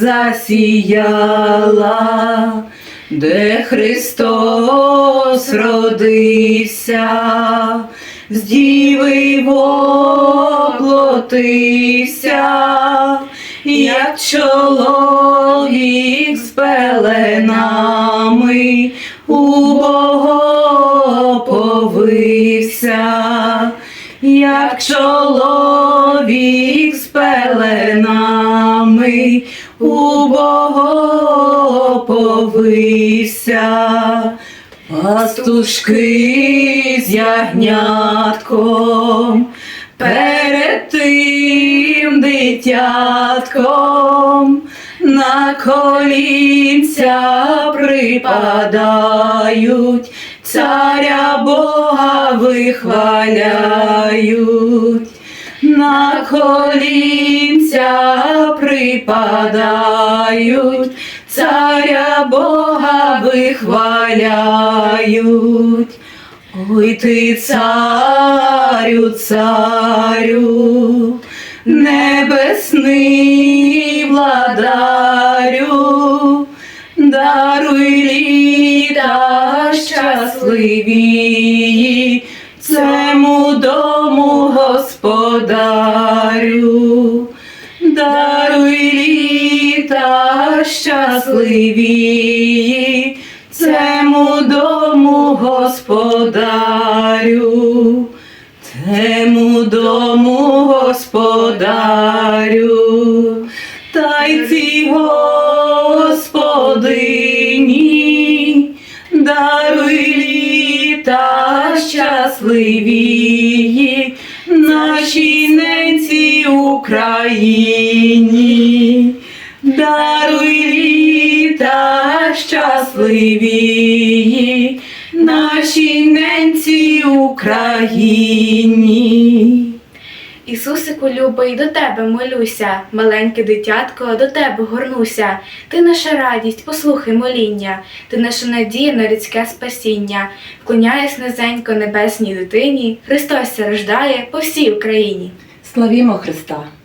засіяла, де Христос родився, з діви воплотився, як чоловік з пеленами у Бога повився, як чоловік з пеленами у Бога повився. Пастушки з ягнятком перед тим дитятком на колінця припадають, царя Бога вихваляють, на колінця припадають, царя Бога вихваляють. Ой ти, царю, царю, небесний владарю, даруй літа щасливі, цему дому господарю, щасливі, цему дому господарю, тему дому господарю, та й ці господині, даруй літа щасливі, нашій ненці Україні, даруй літа щасливі, нашій ненці Україні. Ісусику любий, до тебе молюся, маленьке дитятко, до тебе горнуся. Ти наша радість, послухай моління, ти наша надія на людське спасіння. Вклоняюсь низенько небесній дитині, Христос рождає по всій Україні. Славімо Христа!